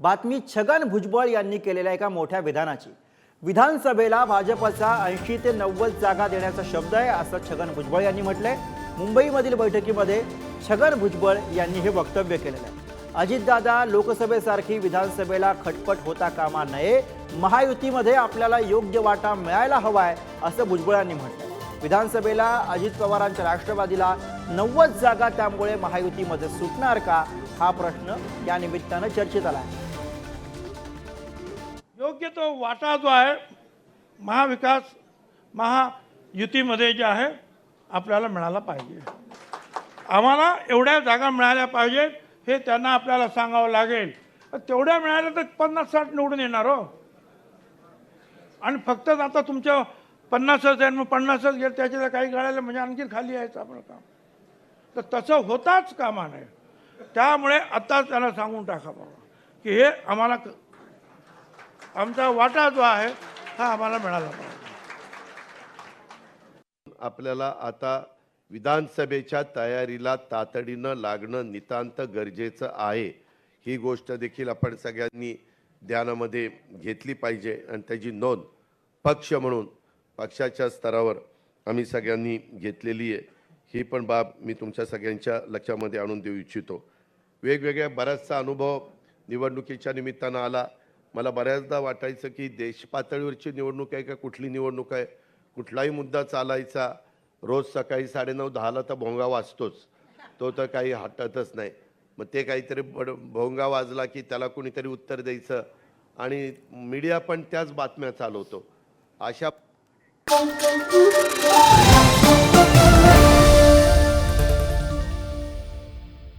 बातमी छगन भुजबळ यांनी केलेल्या एका मोठ्या विधानाची. विधानसभेला भाजपचा ऐंशी ते नव्वद जागा देण्याचा शब्द आहे असं छगन भुजबळ यांनी म्हटलंय. मुंबईमधील बैठकीमध्ये छगन भुजबळ यांनी हे वक्तव्य केलेलं आहे. अजितदादा लोकसभेसारखी विधानसभेला खटपट होता कामा नये. महायुतीमध्ये आपल्याला योग्य वाटा मिळायला हवाय असं भुजबळांनी म्हटलं विधानसभेला अजित पवारांच्या राष्ट्रवादीला नव्वद जागा त्यामुळे महायुतीमध्ये सुटणार का? हा प्रश्न या निमित्तानं चर्चेत आला आहे. योग्य तो वाटा जो आहे महाविकास महायुतीमध्ये जे आहे आपल्याला मिळाला पाहिजे. आम्हाला एवढ्या जागा मिळाल्या पाहिजेत हे त्यांना आपल्याला सांगावं लागेल. तेवढ्या मिळाल्या तर पन्नास साठ निवडून येणार हो. आणि फक्तच आता तुमच्या पन्नासच आहे मग पन्नासच गेलं त्याच्यात काही गाळायला म्हणजे आणखी खाली यायचं आपलं काम. तर तसं होताच कामा नये. त्यामुळे आत्ताच त्यांना सांगून टाका बाबा की हे आम्हाला क- आमचा वाटा जो आहे हा आम्हाला मिळाला. पाहिजे आपल्याला आता विधानसभेच्या तयारीला तातडीनं लागणं नितांत गरजेचं आहे. ही गोष्ट देखील आपण सगळ्यांनी ध्यानामध्ये घेतली पाहिजे आणि त्याची नोंद पक्ष म्हणून पक्षाच्या स्तरावर आम्ही सगळ्यांनी घेतलेली आहे. ही पण बाब मी तुमच्या सगळ्यांच्या लक्षामध्ये आणून देऊ इच्छितो. वेगवेगळ्या बराचसा अनुभव निवडणुकीच्या निमित्तानं आला. मला बऱ्याचदा वाटायचं की देश पातळीवरची निवडणूक आहे का कुठली निवडणूक आहे? कुठलाही मुद्दा चालायचा रोज सकाळी साडेनऊ दहाला तर भोंगा वाजतोच. तो तर काही हटतच नाही. मग ते काहीतरी बड भोंगा वाजला की त्याला कुणीतरी उत्तर द्यायचं आणि मीडिया पण त्याच बातम्या चालवतो. अशा